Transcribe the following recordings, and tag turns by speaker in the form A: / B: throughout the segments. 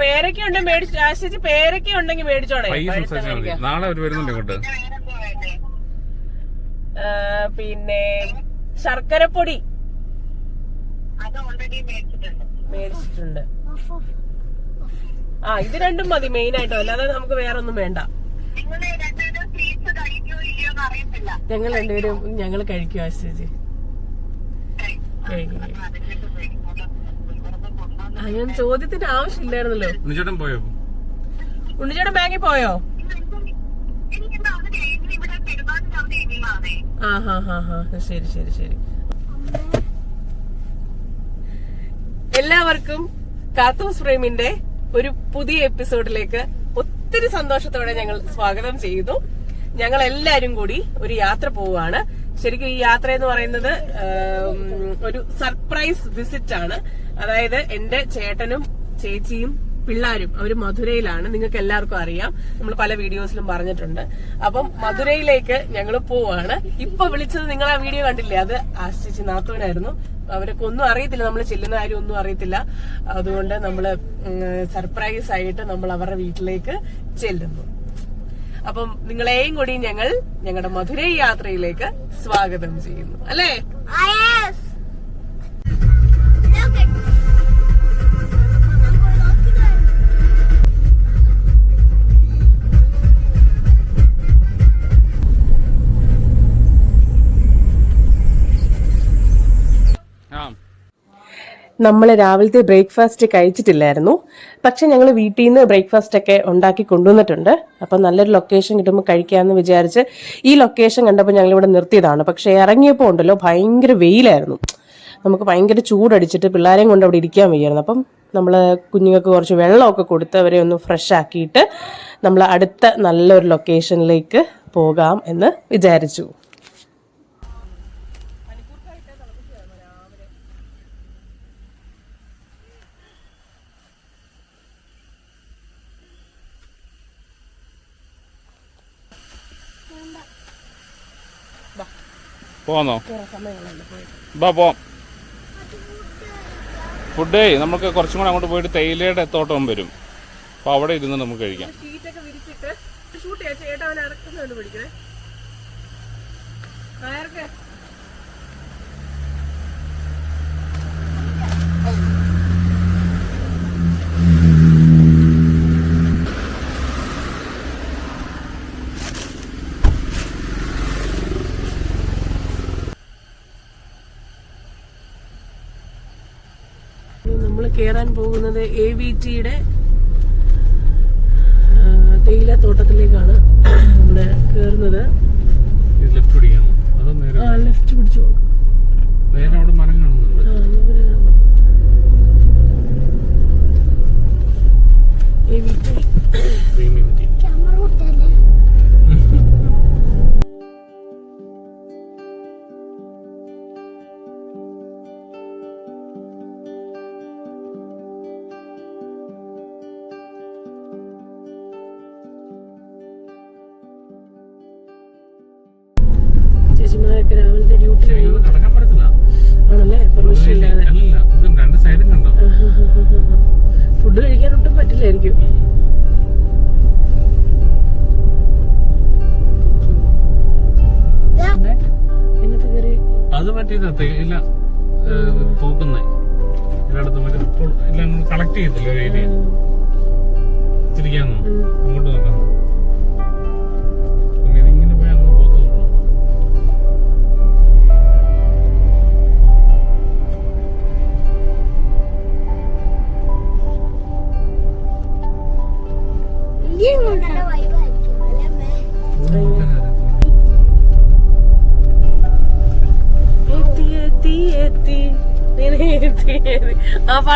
A: പേരക്ക ഉണ്ട് മേടിച്ചു ആശിച്ച് പേരക്ക ഉണ്ടെങ്കിൽ മേടിച്ചോണേ
B: പയ്യെ സംസാരിച്ചാൽ മതി. നാളെ അവർ വരുന്നുണ്ട് ഇങ്ങോട്ട്.
A: പിന്നെ ശർക്കരപ്പൊടി.
C: അത് ഓൾറെഡി മേടിച്ചിട്ടുണ്ട്.
A: ആ ഇത് രണ്ടും മതി മെയിൻ ആയിട്ടോ അല്ലാതെ നമുക്ക് വേറെ ഒന്നും വേണ്ട ഞങ്ങൾ രണ്ടുപേരും ഞങ്ങൾ കഴിക്കും ആശിച്ച്? കഴിക്കും അങ്ങനെ ചോദ്യത്തിന്റെ ആവശ്യമില്ലായിരുന്നല്ലോ.
B: ഉണ്ണിച്ചേട്ടൻ പോയോ?
A: ഉണ്ണിച്ചേട്ടൻ ബാങ്കിൽ പോയോ? ആ ഹാ ഹാ ഹാ. ശരി ശരി ശരി. എല്ലാവർക്കും കാത്തൂസ് ഫ്രെയിമിന്റെ ഒരു പുതിയ എപ്പിസോഡിലേക്ക് ഒത്തിരി സന്തോഷത്തോടെ ഞങ്ങൾ സ്വാഗതം ചെയ്യുന്നു. ഞങ്ങൾ എല്ലാരും കൂടി ഒരു യാത്ര പോവുകയാണ്. ശരിക്കും ഈ യാത്ര എന്ന് പറയുന്നത് ഒരു സർപ്രൈസ് വിസിറ്റ് ആണ് അതായത് എന്റെ ചേട്ടനും ചേച്ചിയും പിള്ളാരും അവർ മധുരയിലാണ് നിങ്ങൾക്ക് എല്ലാവർക്കും അറിയാം. നമ്മൾ പല വീഡിയോസിലും പറഞ്ഞിട്ടുണ്ട്. അപ്പം മധുരയിലേക്ക് ഞങ്ങൾ പോവാണ്. ഇപ്പൊ വിളിച്ചത് നിങ്ങൾ ആ വീഡിയോ കണ്ടില്ലേ? അത് ആശ്രയിച്ച് നാത്തോനായിരുന്നു. അവരൊക്കെ ഒന്നും അറിയത്തില്ല. നമ്മൾ ചെല്ലുന്ന കാര്യം ഒന്നും അറിയത്തില്ല. അതുകൊണ്ട് നമ്മൾ സർപ്രൈസ് ആയിട്ട് നമ്മൾ അവരുടെ വീട്ടിലേക്ക് ചെല്ലുന്നു. അപ്പം നിങ്ങളെയും കൂടി ഞങ്ങൾ ഞങ്ങളുടെ മധുരൈ യാത്രയിലേക്ക് സ്വാഗതം ചെയ്യുന്നു. അല്ലേ? നമ്മൾ രാവിലത്തെ ബ്രേക്ക്ഫാസ്റ്റ് കഴിച്ചിട്ടില്ലായിരുന്നു. പക്ഷെ ഞങ്ങൾ വീട്ടിൽ നിന്ന് ബ്രേക്ക്ഫാസ്റ്റ് ഒക്കെ ഉണ്ടാക്കി കൊണ്ടുവന്നിട്ടുണ്ട്. അപ്പം നല്ലൊരു ലൊക്കേഷൻ കിട്ടുമ്പോൾ കഴിക്കാമെന്ന് വിചാരിച്ച് ഈ ലൊക്കേഷൻ കണ്ടപ്പോൾ ഞങ്ങൾ ഇവിടെ നിർത്തിയതാണ്. പക്ഷേ ഇറങ്ങിയപ്പോൾ ഉണ്ടല്ലോ ഭയങ്കര വെയിലായിരുന്നു. നമുക്ക് ഭയങ്കര ചൂടടിച്ചിട്ട് പിള്ളേരെയും കൊണ്ട് അവിടെ ഇരിക്കാൻ വയ്യായിരുന്നു. അപ്പം നമ്മൾ കുഞ്ഞുങ്ങൾക്ക് കുറച്ച് വെള്ളമൊക്കെ കൊടുത്ത് അവരെ ഒന്ന് ഫ്രഷ് ആക്കിയിട്ട് നമ്മൾ അടുത്ത നല്ലൊരു ലൊക്കേഷനിലേക്ക് പോകാം എന്ന് വിചാരിച്ചു.
B: പോന്നോ? ബാ പോവാം ഫുഡേ നമുക്ക് കുറച്ചും കൂടെ അങ്ങോട്ട് പോയിട്ട് തേയിലയുടെ തോട്ടം വരും. അപ്പൊ അവിടെ ഇരുന്ന് നമുക്ക് കഴിക്കാം.
A: ഷൂട്ട് ചേട്ടാ അവൻ ഇറക്കുന്നുണ്ട് പിടിക്കണേ കേറാൻ പോകുന്നത് എ വി ടിയുടെ തേയില തോട്ടത്തിലേക്കാണ് നമ്മൾ കയറുന്നത് ആ ലെഫ്റ്റ് പിടിച്ചു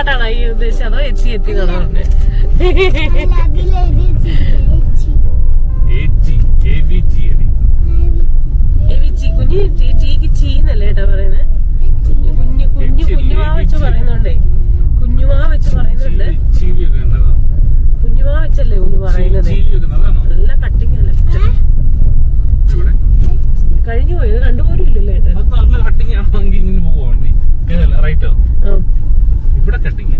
A: പാട്ടാണോ ഈ ഉദ്ദേശിച്ചത്. അതോ എത്തി എത്തി എന്നാണ് കുഞ്ഞു ചീ- ചീന്നല്ലേ ഏട്ടാ പറയുന്നത്? കുഞ്ഞു കുഞ്ഞു കുഞ്ഞു കുഞ്ഞുമാ വെച്ച് പറയുന്നുണ്ടേ. കുഞ്ഞുമാ വെച്ച് പറയുന്നുണ്ട്. കുഞ്ഞുമാ വെച്ചല്ലേ കുഞ്ഞു പറയുന്നത്. നല്ല കട്ടിങ്
B: ഇവിടെ
A: കഴിഞ്ഞു പോയി ഇത് കണ്ടുപോലും
B: കട്ടിങ്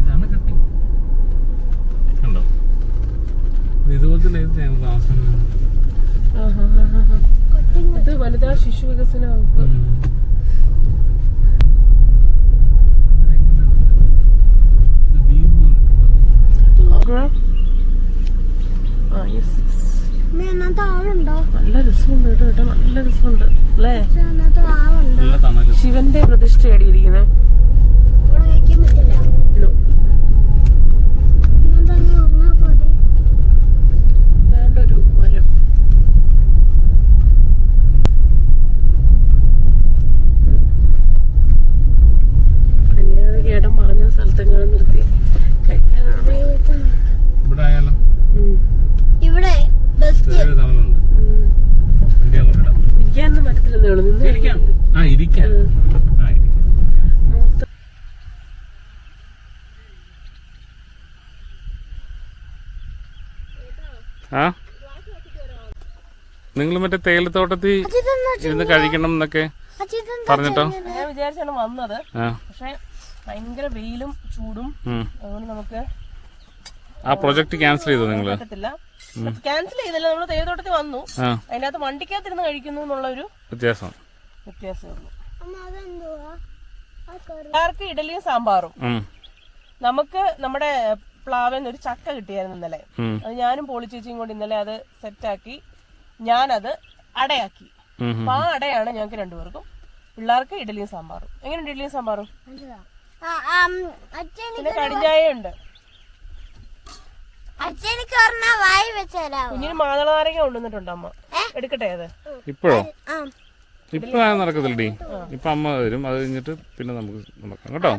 B: ഇതാണ് കട്ടിങ് കണ്ടോ? ഇതുപോലത്തെ ലൈഫിലാണ് താമസം
A: ഇത് വനിതാ ശിശു വികസന വകുപ്പ്. നല്ല രസമുണ്ട് കേട്ടോ. നല്ല രസമുണ്ട് അല്ലേ?
B: ഇരിക്കാം ആ നിങ്ങൾ മറ്റേ തേയിലത്തോട്ടത്തിൽ ഇരുന്ന് കഴിക്കണം എന്നൊക്കെ പറഞ്ഞിട്ടോ?
A: ഞാൻ വിചാരിച്ചാണ് വന്നത്. പക്ഷെ ഭയങ്കര വെയിലും ചൂടും. അതുകൊണ്ട് നമുക്ക്
B: ആ പ്രൊജക്ട് ക്യാൻസൽ ചെയ്തോ
A: നിങ്ങൾ? ക്യാൻസൽ ചെയ്തില്ല? നമ്മൾ തേയിലത്തോട്ടത്തിൽ വന്നു. അതിനകത്ത് വണ്ടിക്കകത്തിരുന്ന് കഴിക്കുന്നു എന്നുള്ള ഒരു
B: വ്യത്യാസം.
A: വ്യത്യാസമേ എല്ലാവർക്കും ഇഡലിയും സാമ്പാറും? നമുക്ക് നമ്മുടെ പ്ലാവിൽ ഒരു ചക്ക കിട്ടിയായിരുന്നു ഇന്നലെ. അത് ഞാനും പോളിച്ചേച്ചിയും കൊണ്ട് ഇന്നലെ അത് സെറ്റാക്കി ഞാനത് അടയാക്കി. അപ്പൊ ആ അടയാണ് ഞങ്ങൾക്ക് രണ്ടുപേർക്കും. പിള്ളേർക്ക് ഇഡലിയും സാമ്പാറും. എങ്ങനെയുണ്ട് ഇഡലിയും സാമ്പാറും? പിന്നെ
D: കടിഞ്ഞായുണ്ട്.
A: കുഞ്ഞിന് മാതളനാരങ്ങ കൊണ്ടുവന്നിട്ടുണ്ടോ അമ്മ? എടുക്കട്ടെ അത്?
B: ഇപ്പോഴോ?
D: ആ.
B: ഇപ്പൊ നടക്കത്തില്ലടി. ഇപ്പൊ അമ്മ വരും അത് കഴിഞ്ഞിട്ട് പിന്നെ നമുക്ക് നടക്കാം. കേട്ടോ?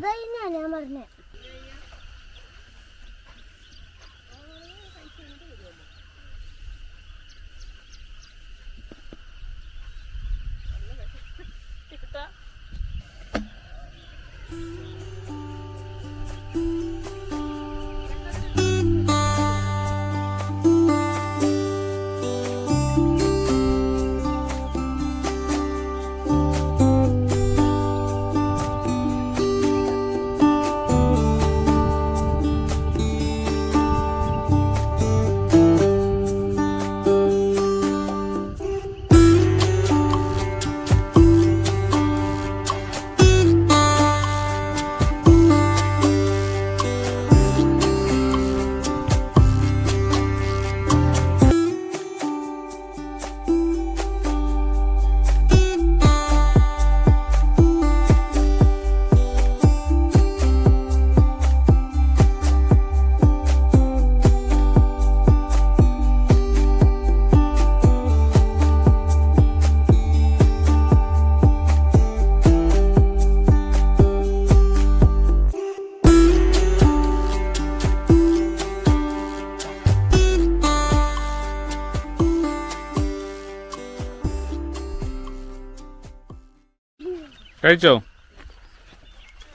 B: കഴിച്ചോ?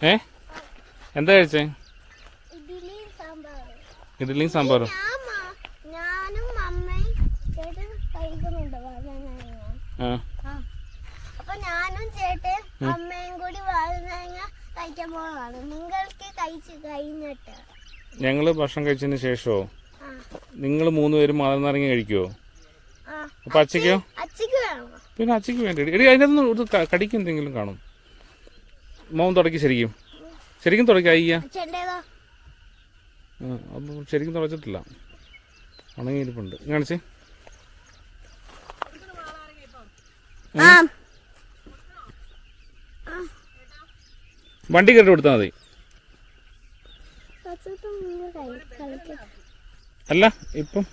B: ഏ? എന്താ കഴിച്ചേ?
D: ഇഡ്ഡലിയും സാമ്പാറും. ഞാനും അമ്മയും ചേട്ടൻ കഴിക്കുന്നുണ്ട് വാഴനാരങ്ങ
B: ആ.
D: ഞാനും ചേട്ടൻ അമ്മയും കൂടി കഴിക്കാൻ പോകാണ് നിങ്ങൾക്ക് കഴിച്ച് കഴിഞ്ഞിട്ട്.
B: ഞങ്ങൾ ഭക്ഷണം കഴിച്ചതിന് ശേഷമോ
D: നിങ്ങൾ
B: നിങ്ങൾ മൂന്നുപേരും മാതള നാരങ്ങ കഴിക്കുവോ? അപ്പൊ
D: അച്ഛക്ക് വേണോ?
B: പിന്നെ അച്ചയ്ക്ക് വേണ്ടി? എടി അതിനകത്ത് കടിക്കെന്തെങ്കിലും കാണും. മോൻ തുടക്കി ശരിക്കും. ശരിക്കും തുടക്കി അയ്യ. അപ്പം ശരിക്കും തുടച്ചിട്ടില്ല. ഉണങ്ങിയിരിപ്പുണ്ട്. കാണിച്ച്. വണ്ടി കയറി കൊടുത്താൽ മതി. അല്ല ഇപ്പം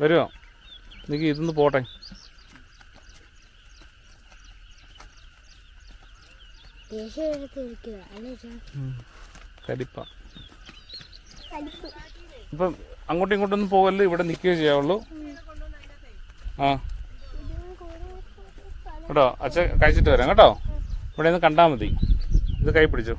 B: വരുമോ എനിക്ക് ഇതൊന്ന് പോട്ടെ. കരിപ്പ
D: കലിപ്പ്.
B: ഇപ്പം അങ്ങോട്ടും ഇങ്ങോട്ടൊന്നും പോകല്ലേ ഇവിടെ നിൽക്കുകയോ ചെയ്യാവുള്ളൂ. ആ. കേട്ടോ? അച്ഛൻ കഴിച്ചിട്ട് വരാം കേട്ടോ. ഇവിടെ നിന്ന് കണ്ടാൽ മതി. ഇത് കൈ പിടിച്ചു.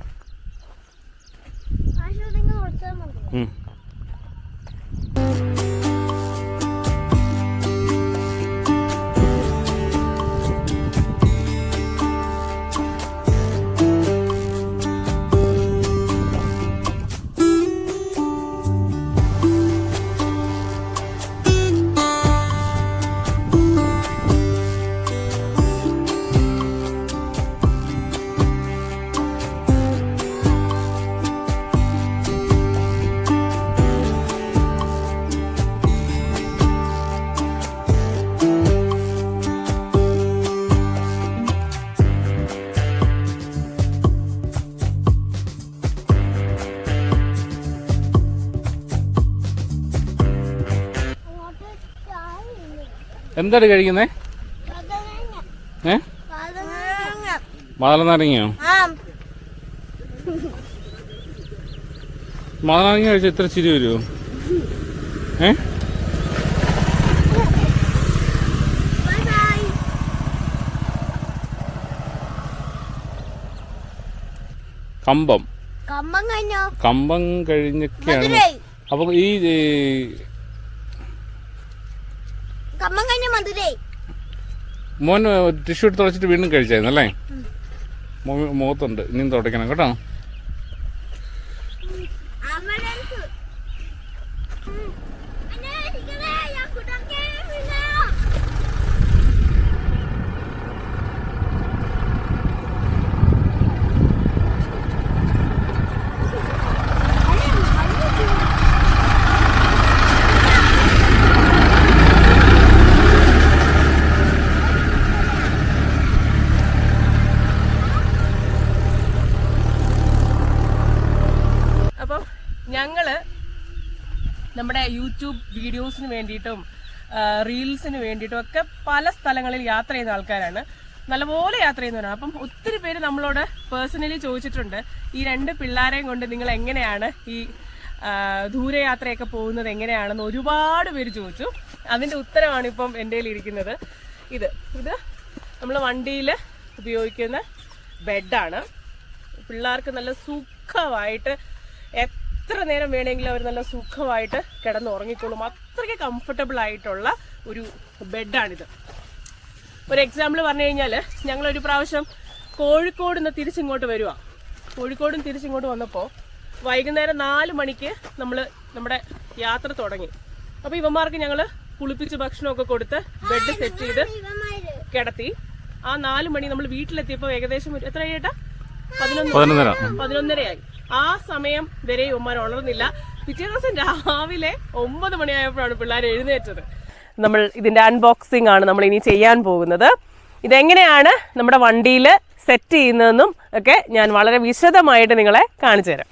B: എന്താണ് കഴിക്കുന്നേ? ഏ? മാതളനാരങ്ങയോ മാതളനാരങ്ങ കഴിച്ച എത്ര ചിരി വരുമോ ഏ? കമ്പം.
D: കമ്പം കഴിഞ്ഞോ?
B: കമ്പം കഴിഞ്ഞൊക്കെയാണ്. അപ്പൊ ഈ ഈ
D: കമ്പം കഴിഞ്ഞ മധുരൈ
B: മോൻ ടിഷ്യൂ എടുത്ത് തുടച്ചിട്ട് വീണ്ടും കഴിച്ചായിരുന്നു അല്ലേ? മുഖത്തുണ്ട് ഇനിയും തുടയ്ക്കണം കേട്ടോ
D: ആംബുലൻസ് അന്നെ ഇരിക്കണേ ഞാൻ കുട്ടർക്കേ
A: അപ്പം ഞങ്ങൾ നമ്മുടെ യൂട്യൂബ് വീഡിയോസിന് വേണ്ടിയിട്ടും റീൽസിന് വേണ്ടിയിട്ടും ഒക്കെ പല സ്ഥലങ്ങളിൽ യാത്ര ചെയ്യുന്ന ആൾക്കാരാണ്. നല്ലപോലെ യാത്ര ചെയ്യുന്നവരാണ്. അപ്പം ഒത്തിരി പേര് നമ്മളോട് പേഴ്സണലി ചോദിച്ചിട്ടുണ്ട് ഈ രണ്ട് പിള്ളേരെയും കൊണ്ട് നിങ്ങൾ എങ്ങനെയാണ് ഈ ദൂരയാത്രയൊക്കെ പോകുന്നത് എങ്ങനെയാണെന്ന് ഒരുപാട് പേര് ചോദിച്ചു. അതിന്റെ ഉത്തരമാണ് ഇപ്പം എന്റെ ഇരിക്കുന്നത്. ഇത് ഇത് നമ്മൾ വണ്ടിയിൽ ഉപയോഗിക്കുന്ന ബെഡാണ്. പിള്ളേർക്ക് നല്ല സുഖമായിട്ട് എത്ര നേരം വേണമെങ്കിലും അവർ നല്ല സുഖമായിട്ട് കിടന്ന് ഉറങ്ങിക്കോളും അത്രയ്ക്ക് കംഫർട്ടബിൾ ആയിട്ടുള്ള ഒരു ബെഡാണിത്. ഒരു എക്സാമ്പിൾ പറഞ്ഞു കഴിഞ്ഞാൽ ഞങ്ങളൊരു പ്രാവശ്യം കോഴിക്കോട് നിന്ന് തിരിച്ചിങ്ങോട്ട് വരുവാ. കോഴിക്കോടും തിരിച്ചിങ്ങോട്ട് വന്നപ്പോൾ വൈകുന്നേരം നാല് മണിക്ക് നമ്മൾ നമ്മുടെ യാത്ര തുടങ്ങി. അപ്പോൾ ഇവന്മാർക്ക് ഞങ്ങൾ കുളിപ്പിച്ച് ഭക്ഷണമൊക്കെ കൊടുത്ത് ബെഡ് സെറ്റ് ചെയ്ത് കിടത്തി. ആ നാല് മണി നമ്മൾ വീട്ടിലെത്തിയപ്പോൾ ഏകദേശം എത്ര ചേട്ടാ പതിനൊന്ന്
B: പതിനൊന്നര.
A: പതിനൊന്നരയായി. ആ സമയം വരെ ഉമ്മാൻ ഉണർന്നില്ല. പിറ്റേ ദിവസം രാവിലെ ഒമ്പത് മണിയായപ്പോഴാണ് പിള്ളേർ എഴുന്നേറ്റത്. നമ്മൾ ഇതിന്റെ അൺബോക്സിംഗ് ആണ് നമ്മൾ ഇനി ചെയ്യാൻ പോകുന്നത്. ഇതെങ്ങനെയാണ് നമ്മുടെ വണ്ടിയിൽ സെറ്റ് ചെയ്യുന്നതെന്നും ഒക്കെ ഞാൻ വളരെ വിശദമായിട്ട് നിങ്ങളെ കാണിച്ചു തരാം.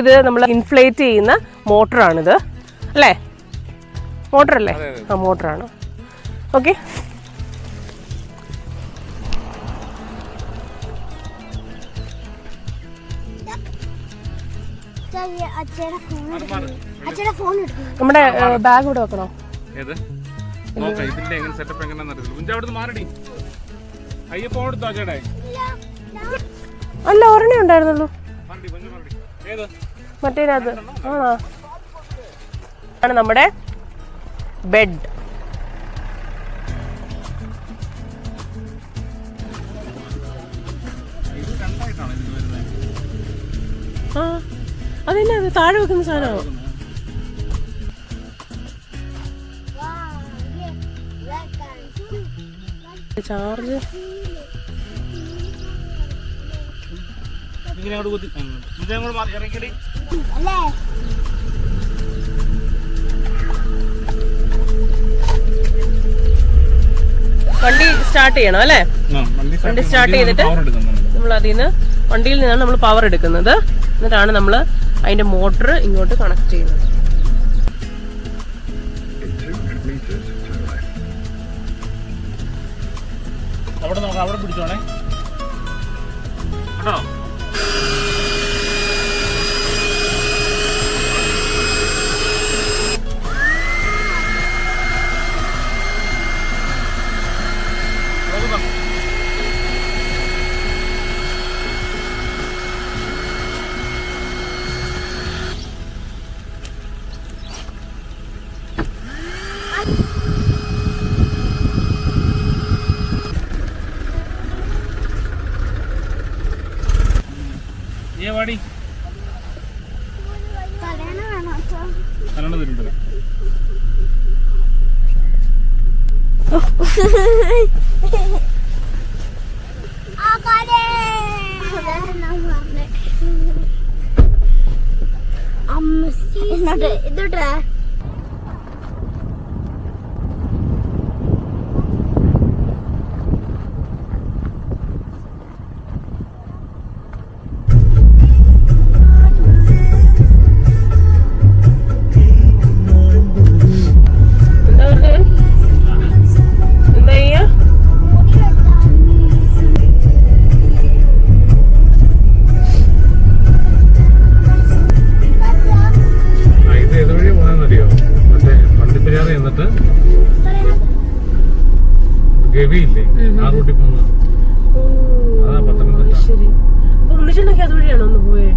A: ഇത് നമ്മൾ ഇൻഫ്ലേറ്റ് ചെയ്യുന്ന മോട്ടറാണിത്. അല്ലേ? മോട്ടറല്ലേ? ആ മോട്ടറാണ്. ഓക്കെ. നമ്മുടെ ബാഗ് ഇവിടെ വെക്കണോ?
B: ഏത്? നോക്കാം ഇതിന്റെ എങ്ങനെ സെറ്റപ്പ് എങ്ങനെയാണെന്ന് അറിയില്ല കുഞ്ചാ അവിടുന്ന് മാറടി. അയ്യപ്പോ എടുത്തോ ചേട്ടാ
A: അല്ല ഒരെണ്ണേ ഉണ്ടായിരുന്നുള്ളൂ.
B: മാറടി കുഞ്ഞു മാറടി. ഏത്?
A: മറ്റേനകത്ത് ആണോ? ആണ് നമ്മുടെ ബെഡ് ആ അതെന്നാ അത് താഴെ വെക്കുന്ന സാധനമോ ചാർജ്
B: ഇങ്ങനെ അങ്ങോട്ട് കുത്തി. കുഞ്ചാ അങ്ങോട്ട് മാറി
A: വണ്ടി സ്റ്റാർട്ട് ചെയ്യണം അല്ലേ? വണ്ടി സ്റ്റാർട്ട് ചെയ്തിട്ട്?
B: പവർ എടുക്കുന്നുണ്ട്
A: നമ്മൾ അതിൽ നിന്ന് വണ്ടിയിൽ നിന്നാണ് നമ്മൾ പവർ എടുക്കുന്നത്. എന്നിട്ടാണ് നമ്മൾ അതിന്റെ മോട്ടർ ഇങ്ങോട്ട് കണക്ട് ചെയ്യുന്നത്.
B: അവിടെ നോക്കാം അവിടെ പിടിച്ചോണേ. കേട്ടോ
D: അമ്മ ഇതിട്ടാ
B: റൂട്ടിൽ പോകുന്ന അതാ പത്തനംതിട്ട.
A: ശരി. അപ്പൊ ഉണ്ണിച്ചുണ്ടൊക്കെ അതുവഴിയാണോ ഒന്ന് പോയേ?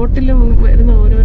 A: ഓരോ ഷോട്ടിലും വരുന്ന ഓരോരോ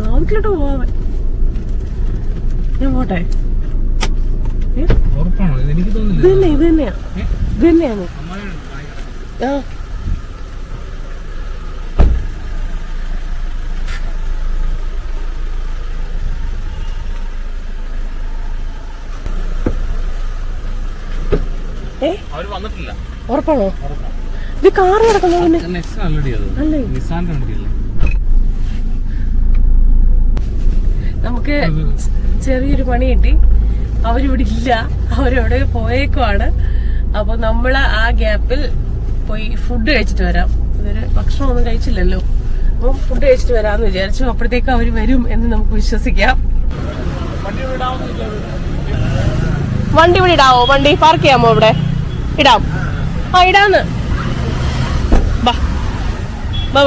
A: നാവിലോട്ട് പോവാൻ ഞാൻ പോട്ടെ.
B: ഉറപ്പാണോ? ഇത്
A: തന്നെ ഇത് തന്നെയാ? ഇത് തന്നെയാണ്. ആ. ഉറപ്പാണോ? ഇത് കാറ് കിടക്കുന്നു അല്ലേ?
B: നിസാന്റെ വണ്ടിയല്ലേ.
A: നമുക്ക് ചെറിയൊരു പണി കിട്ടി. അവരിവിടെ ഇല്ല. അവരവിടെ പോയേക്കുവാണ്. അപ്പൊ നമ്മൾ ആ ഗ്യാപ്പിൽ പോയി ഫുഡ് കഴിച്ചിട്ട് വരാം. ഇതൊരു ഭക്ഷണമൊന്നും കഴിച്ചില്ലല്ലോ. അപ്പം ഫുഡ് കഴിച്ചിട്ട് വരാന്ന് വിചാരിച്ചു. അപ്പോഴത്തേക്ക് അവർ വരും എന്ന് നമുക്ക് വിശ്വസിക്കാം. വണ്ടി ഇവിടെ ഇടാവോ? വണ്ടി പാർക്ക് ചെയ്യാമോ ഇവിടെ? ഇടാം. ആ ഇടാന്ന്. ബാ. ബാ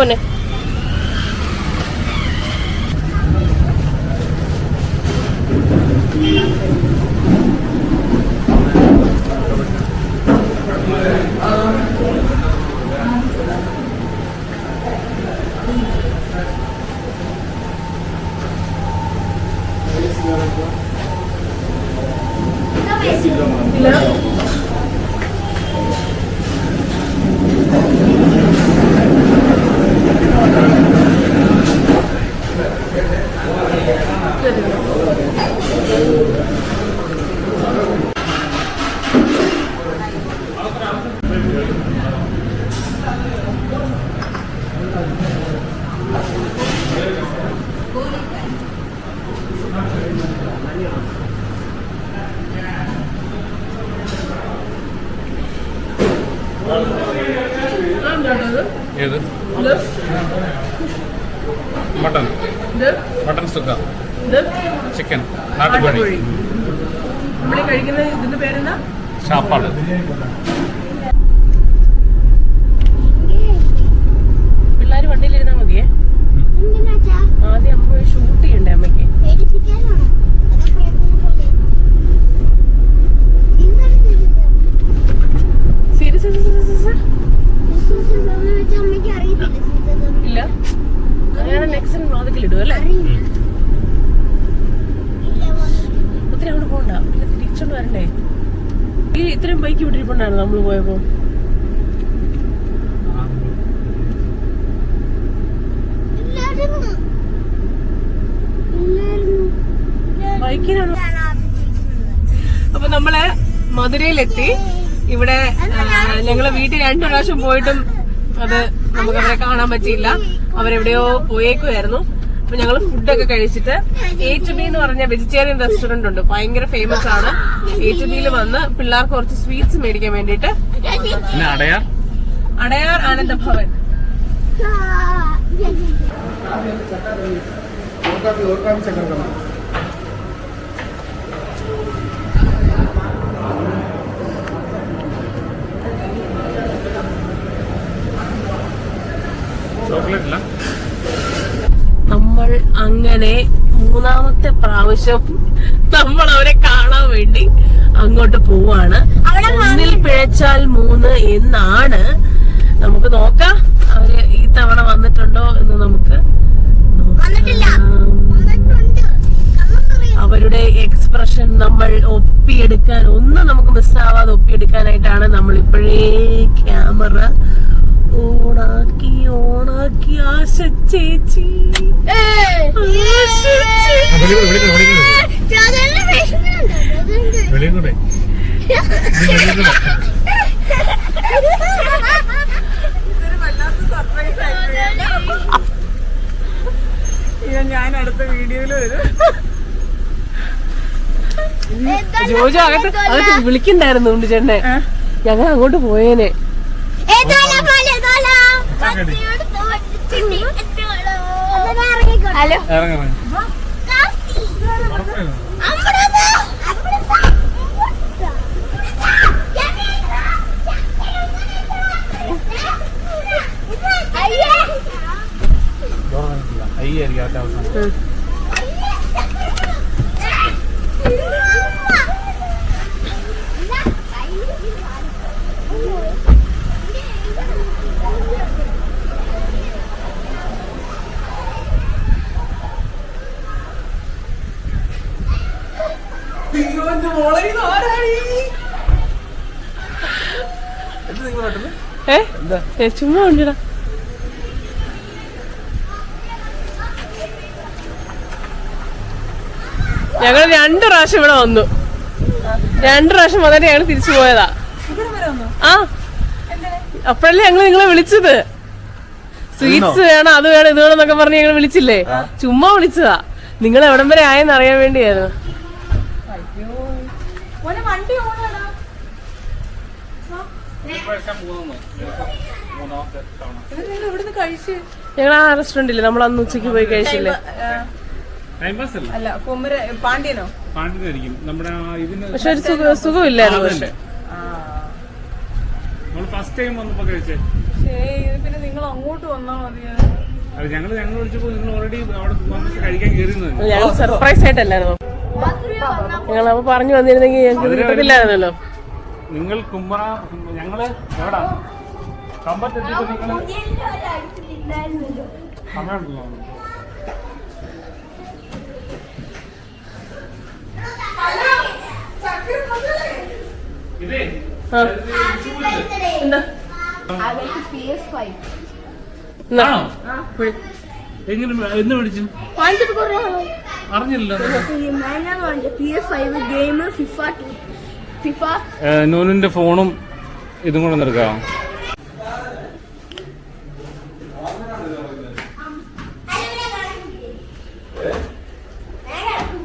A: മധുരയിലെത്തി ഇവിടെ ഞങ്ങൾ ഞങ്ങൾ വീട്ടിൽ രണ്ടു പ്രാവശ്യം പോയിട്ടും അത് നമുക്ക് അവരെ കാണാൻ പറ്റിയില്ല അവരെവിടെയോ പോയേക്കുമായിരുന്നു അപ്പൊ ഞങ്ങൾ ഫുഡൊക്കെ കഴിച്ചിട്ട് എ ടു ബി എന്ന് പറഞ്ഞ വെജിറ്റേറിയൻ റെസ്റ്റോറന്റ് ഉണ്ട് ഭയങ്കര ഫേമസ് ആണ് എ ടു ബിയിൽ വന്ന് പിള്ളേർക്ക് കുറച്ച് സ്വീറ്റ്സ് മേടിക്കാൻ വേണ്ടിട്ട്
B: അടയാർ
A: അടയാർ ആനന്ദ ഭവൻ
D: ചോദിക്കാം.
B: ചോക്ലേറ്റ് ഇല്ല
A: നമ്മൾ അങ്ങനെ മൂന്നാമത്തെ പ്രാവശ്യം നമ്മൾ അവരെ കാണാൻ വേണ്ടി അങ്ങോട്ട് പോവാണ്. ഒന്നിൽ പിഴച്ചാൽ മൂന്ന് എന്നാണ്. നമുക്ക് നോക്കാം. അവർ ഈ തവണ വന്നിട്ടുണ്ടോ എന്ന് നമുക്ക്. അവരുടെ എക്സ്പ്രഷൻ നമ്മൾ ഒപ്പിയെടുക്കാൻ ഒന്നും നമുക്ക് മിസ്സാവാതെ ഒപ്പിയെടുക്കാനായിട്ടാണ് നമ്മൾ ഇപ്പോഴേ ക്യാമറ ഓണാക്കി ഓണാക്കി ആശ ചേച്ചി. ഞാൻ അടുത്ത വീഡിയോയിൽ വരും. ജോജോ അകത്ത് അകത്ത് വിളിക്കണ്ടായിരുന്നു ഉണ്ട് ചേട്ടനെ. ഞങ്ങൾ അങ്ങോട്ട് പോയേനെ
D: ഏതായാലും പോലെ ഏതായാലും. പത്തിയെടുത്ത് വന്നിട്ടുണ്ട്. അതെന്നാ അയ്യേ.
B: അയ്യായിരിക്കും അവസാനം
A: ഏ ഏ, ചുമ്മാ ഉണ്ടടാ ഞങ്ങൾ രണ്ട് പ്രാവശ്യം ഇവിടെ വന്നു. രണ്ട് പ്രാവശ്യം വന്നിട്ട് ഞങ്ങൾ തിരിച്ചു പോയതാ. ആ. അപ്പോഴല്ലേ ഞങ്ങൾ നിങ്ങളെ വിളിച്ചത്? സ്വീറ്റ്സ് വേണം അത് വേണം ഇത് വേണം എന്നൊക്കെ പറഞ്ഞ് ഞങ്ങൾ വിളിച്ചില്ലേ? ചുമ്മാ വിളിച്ചതാ. നിങ്ങൾ എവിടം വരെ ആയെന്ന് അറിയാൻ വേണ്ടിയായിരുന്നു.
B: തവണ
A: ഞങ്ങൾ ആ റെസ്റ്റോറന്റ് ഇല്ല? നമ്മൾ അന്ന് ഉച്ചയ്ക്ക് പോയി കഴിച്ചില്ലേ?
B: ടൈം പാസ് അല്ല?
E: അല്ല കുമര പാണ്ഡ്യനോ?
B: പാണ്ടിനായിരിക്കും നമ്മുടെ ആ ഇതിന്
A: പക്ഷെ ഒരു സുഖ സുഖമില്ലായിരുന്നു പക്ഷെ.
B: നമ്മൾ ഫസ്റ്റ് ടൈം വന്നപ്പോ കഴിച്ചേ.
E: പിന്നെ നിങ്ങൾ അങ്ങോട്ട് വന്നാ മതി.
B: അത് ഞങ്ങൾ ഞങ്ങൾ വിളിച്ചപ്പോ നിങ്ങൾ ഓൾറെഡി അവിടെ കഴിക്കാൻ
A: ഞങ്ങൾ സർപ്രൈസ് ആയിട്ടല്ലായിരുന്നു. ഞങ്ങൾ അപ്പൊ പറഞ്ഞു വന്നിരുന്നെങ്കിൽ ഞങ്ങൾക്ക് കിട്ടത്തില്ലായിരുന്നല്ലോ.
B: നിങ്ങൾ കുമ്പറ ഞങ്ങൾ എവിടാ? കമ്പത്തെത്തിയപ്പോ സമയമുണ്ടല്ലോ.
A: എന്നാ,
B: വിളിച്ചു.
D: വാങ്ങിച്ചിട്ട് കുറേ
B: ഫോണും ഇതും കൂടെ
E: മാനാണ്